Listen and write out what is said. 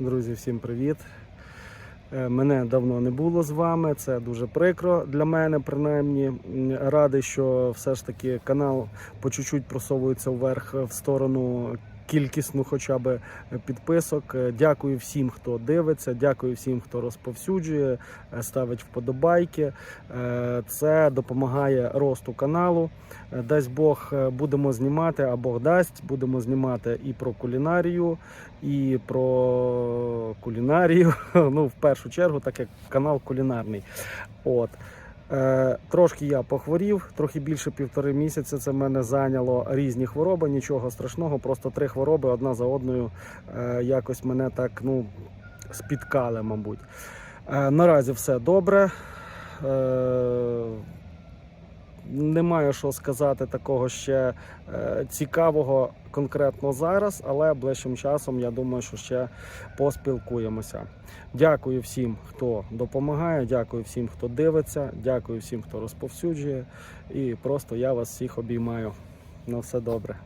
Друзі, всім привіт. Е, Мене давно не було з вами. Це дуже прикро для мене, принаймні. Радий, що все ж таки канал по чуть-чуть просовується вверх в сторону кількісну, хоча б підписок. Е, Дякую всім, хто дивиться. Дякую всім, хто розповсюджує, е, ставить вподобайки. Е, Це допомагає росту каналу. Е, Дасть Бог, е, будемо знімати, а Бог дасть, будемо знімати і про кулінарію, і про кулінарію. Ну, в першу чергу, так як канал кулінарний. От. Е, трошки я похворів, трохи більше півтори місяці. Це мене зайняло різні хвороби, нічого страшного, просто три хвороби одна за одною е, якось мене так ну, спіткали, мабуть. Е, наразі все добре. Е, немає що сказати такого ще е, цікавого конкретно зараз, але ближчим часом я думаю, що ще поспілкуємося. Дякую всім, хто допомагає, дякую всім, хто дивиться, дякую всім, хто розповсюджує. І просто я вас всіх обіймаю. На все добре.